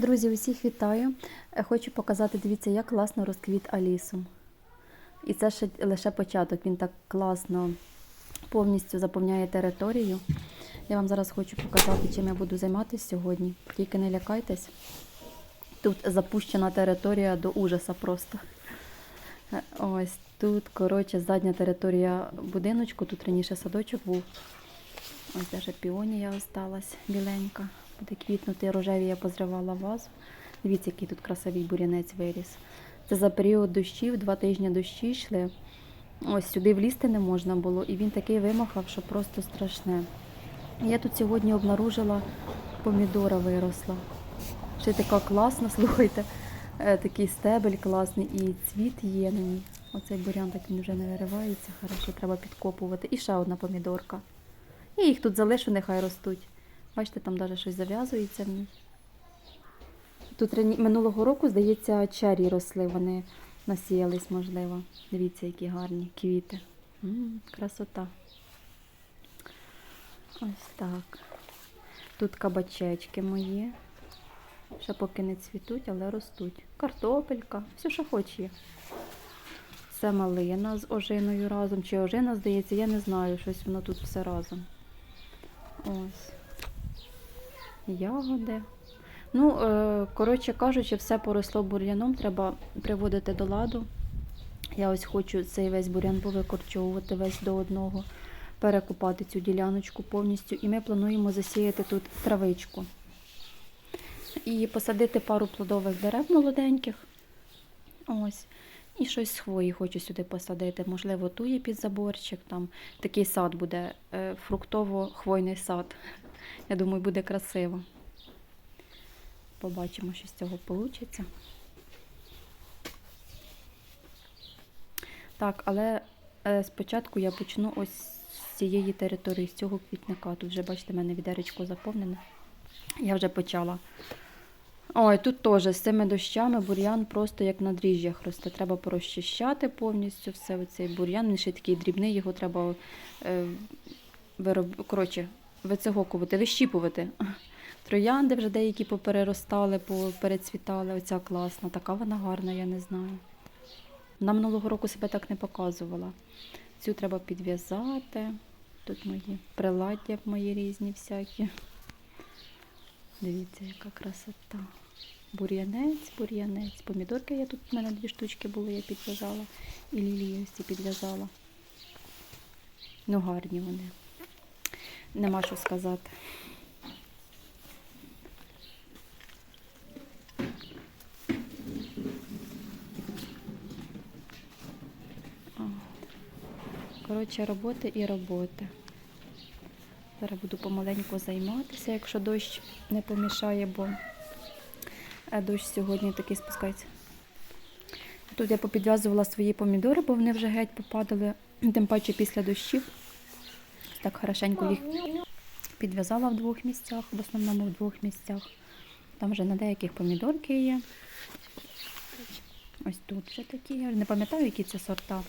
Друзі, усіх вітаю. Е, Хочу показати, дивіться, як класно розквіт Алісум. І це ще лише початок. Він так класно повністю заповняє територію. Я вам зараз хочу показати, чим я буду займатися сьогодні. Тільки не лякайтесь. Тут запущена територія до ужаса просто. Е, Ось тут, коротше, задня територія будиночку. Тут раніше садочок був. Ось даже піонія осталась біленька. Буде квітнути рожеві я позривала вазу. Дивіться, який тут красивий бурянець виріс. Це за період дощів, два тижні дощі йшли. Ось сюди влізти не можна було, і він такий вимахав, що просто страшне. Я тут сьогодні обнаружила помідора виросла. Ще така класна, слухайте, е, такий стебель класний і цвіт є на ній. Оцей бурян так він вже не виривається, хорошо, треба підкопувати. І ще одна помідорка. Я їх тут залишу, нехай ростуть. Бачите, там навіть щось зав'язується в ній. Тут минулого року, здається, чері росли, вони насіялись, можливо. Дивіться, які гарні квіти. м красота. Ось так. Тут кабачечки мої. Ще поки не цвітуть, але ростуть. Картопелька, все, що хоч є. Це малина з ожиною разом. Чи ожина, здається, я не знаю, щось воно тут все разом. Ось. Ягоди. Ну, е, коротше кажучи, все поросло бур'яном, треба приводити до ладу. Я ось хочу цей весь бур'ян повикорчовувати весь до одного, перекопати цю діляночку повністю. І ми плануємо засіяти тут травичку. І посадити пару плодових дерев молоденьких. Ось. І щось з хвої хочу сюди посадити. Можливо, тує під заборчик. Там такий сад буде, е, фруктово-хвойний сад. Я думаю, буде красиво. Побачимо, що з цього вийде. Так, але е, спочатку я почну ось з цієї території, з цього квітника. Тут вже, бачите, в мене відеречко заповнене. Я вже почала. Ой, тут теж з цими дощами бур'ян просто як на дріжджах росте. Треба порозчищати повністю все. Оцей бур'ян, він ще такий дрібний, його треба е, вироб... Коротше, вицегокувати, вищіпувати. Троянди вже деякі попереростали, поперецвітали. Оця класна, така вона гарна, я не знаю. Вона минулого року себе так не показувала. Цю треба підв'язати. Тут мої приладдя мої різні всякі. Дивіться, яка красота. Бур'янець, бур'янець. Помідорки я тут, в мене дві штучки були, я підв'язала. І лілії ось ці підв'язала. Ну, гарні вони. Нема що сказати. Коротше, роботи і роботи. Зараз буду помаленьку займатися, якщо дощ не помішає, бо е, дощ сьогодні такий спускається. Тут я попідв'язувала свої помідори, бо вони вже геть попадали, тим паче після дощів. Так хорошенько їх підв'язала в двох місцях, в основному в двох місцях. Там вже на деяких помідорки є. Ось тут вже такі. Я не пам'ятаю, які це сорта.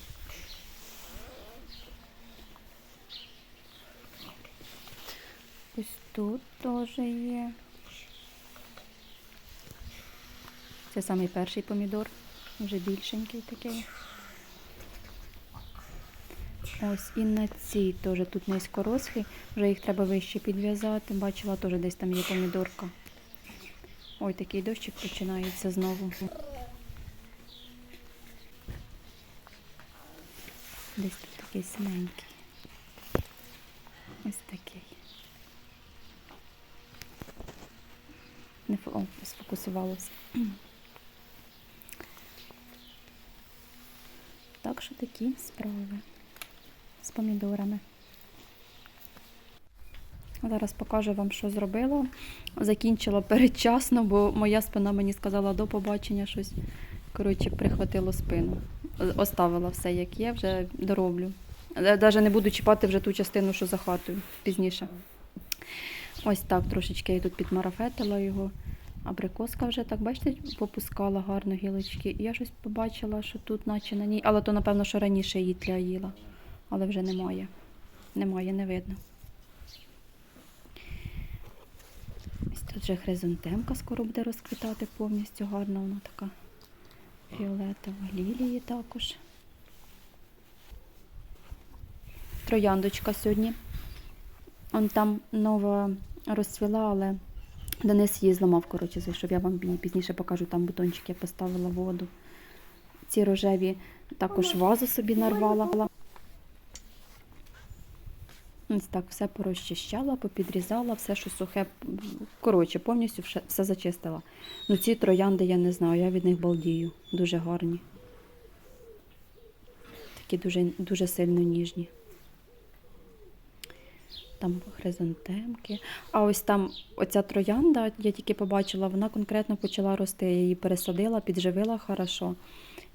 Ось тут теж є. Це самий перший помідор, вже більшенький такий. Ось і на цій теж тут низькорослі, вже їх треба вище підв'язати. Бачила, теж десь там є помідорка. Ой, такий дощик починається знову. Десь тут такий синенький. Ось такий. Не сфокусувалося. Так що такі справи з помідорами. Зараз покажу вам, що зробила. Закінчила передчасно, бо моя спина мені сказала до побачення щось. Коротше, прихватило спину. Оставила все, як є, вже дороблю. Навіть не буду чіпати вже ту частину, що за хатою пізніше. Ось так трошечки я тут підмарафетила його. Абрикоска вже так, бачите, попускала гарно гілочки. Я щось побачила, що тут, наче на ній. Але то, напевно, що раніше її тля їла. Але вже немає. Немає, не видно. Ось тут вже хризантемка скоро буде розквітати повністю гарна, вона така фіолетова. Лілії також. Трояндочка сьогодні. Он там нова розцвіла, але Денис її зламав, коротше, зайшов. Я вам пізніше покажу, там бутончик я поставила воду. Ці рожеві також вазу собі нарвала. Ось так все порозчищала, попідрізала, все, що сухе. Коротше, повністю все, все зачистила. Ну ці троянди я не знаю, я від них балдію. Дуже гарні. Такі дуже, дуже сильно ніжні. Там хризантемки. А ось там оця троянда, я тільки побачила, вона конкретно почала рости. Я її пересадила, підживила хорошо.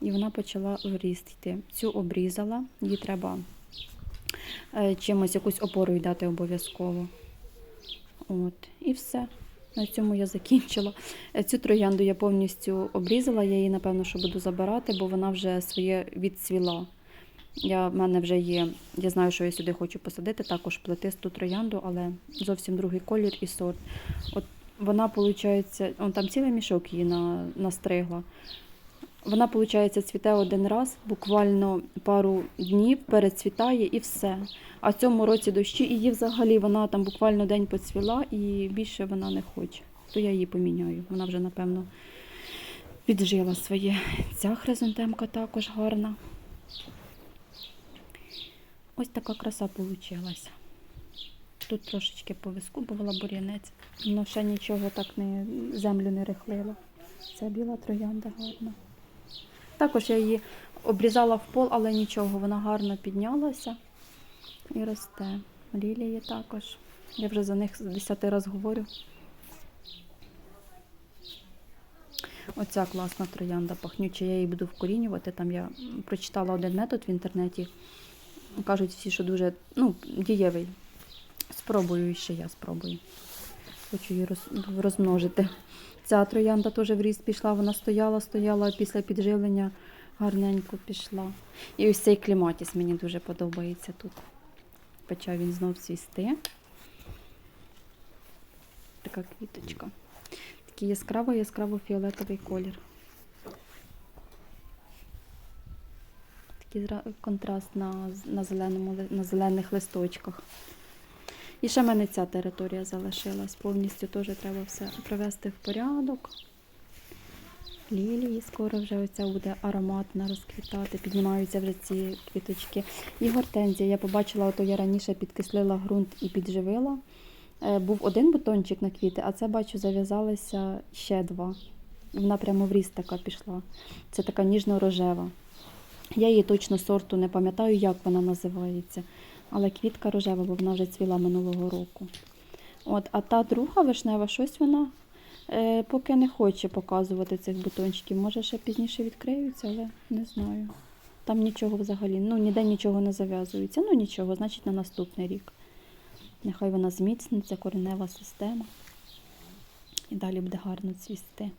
І вона почала в йти. Цю обрізала, її треба е, чимось якусь опору дати обов'язково. От, і все. На цьому я закінчила. Е, Цю троянду я повністю обрізала, я її, напевно, що буду забирати, бо вона вже своє відцвіла. Я, в мене вже є, я знаю, що я сюди хочу посадити, також плетисту троянду, але зовсім другий колір і сорт. От вона, виходить, он там цілий мішок її на, настригла. Вона, виходить, цвіте один раз, буквально пару днів перецвітає і все. А цьому році дощі, і її взагалі вона там буквально день поцвіла і більше вона не хоче. То я її поміняю. Вона вже, напевно, піджила своє. Ця хризантемка також гарна. Ось така краса вийшла. Тут трошечки повискубувала бур'янець, але ще нічого так не землю не рихлило. Ця біла троянда гарна. Також я її обрізала в пол, але нічого, вона гарно піднялася і росте. Лілії також. Я вже за них десятий раз говорю. Оця класна троянда пахнюча, я її буду вкорінювати. Там я прочитала один метод в інтернеті. Кажуть всі, що дуже ну, дієвий. Спробую ще я спробую. Хочу її роз- розмножити. Ця троянда теж в ріст пішла, вона стояла, стояла, після підживлення гарненько пішла. І ось цей кліматіс мені дуже подобається тут. Почав він знов цвісти. Така квіточка. Такий яскраво яскраво-фіолетовий колір. Такий контраст на, на, зеленому, на зелених листочках. І ще в мене ця територія залишилась. Повністю теж треба все привести в порядок. Лілії, скоро вже оця буде ароматна розквітати, піднімаються вже ці квіточки. І гортензія. Я побачила, ото я раніше підкислила ґрунт і підживила. Е, Був один бутончик на квіти, а це бачу, зав'язалися ще два. Вона прямо в ріст така пішла. Це така ніжно-рожева. Я її точно сорту не пам'ятаю, як вона називається. Але квітка рожева, бо вона вже цвіла минулого року. От, а та друга вишнева, щось вона е, поки не хоче показувати цих бутончиків. Може, ще пізніше відкриються, але не знаю. Там нічого взагалі, ну ніде нічого не зав'язується. Ну нічого, значить на наступний рік. Нехай вона зміцниться, коренева система. І далі буде гарно цвісти.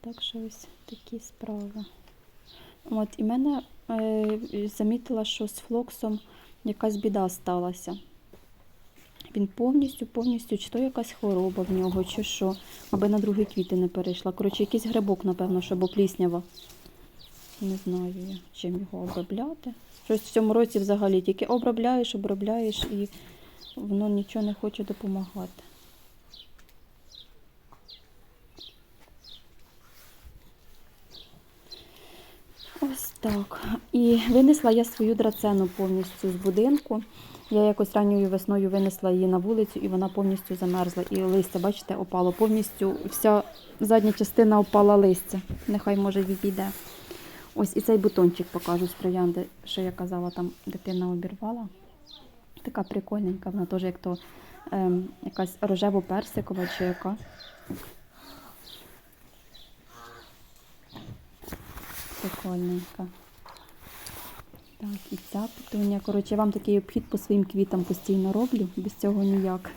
Так що ось такі справи. От, і мене е, замітила, що з флоксом якась біда сталася. Він повністю, повністю, чи то якась хвороба в нього, чи що, аби на другі квіти не перейшла. Коротше, якийсь грибок, напевно, що або. Не знаю чим його обробляти. Щось в цьому році взагалі тільки обробляєш, обробляєш і воно нічого не хоче допомагати. Ось так. І винесла я свою драцену повністю з будинку. Я якось ранньою весною винесла її на вулицю, і вона повністю замерзла. І листя, бачите, опало. Повністю вся задня частина опала листя. Нехай може відійде. Ось і цей бутончик покажу з троянди, що я казала, там дитина обірвала. Така прикольненька, вона теж як то ем, якась рожево-персикова чи яка. Прикольненька. Так, і ця петуня. Коротше, я вам такий обхід по своїм квітам постійно роблю, без цього ніяк.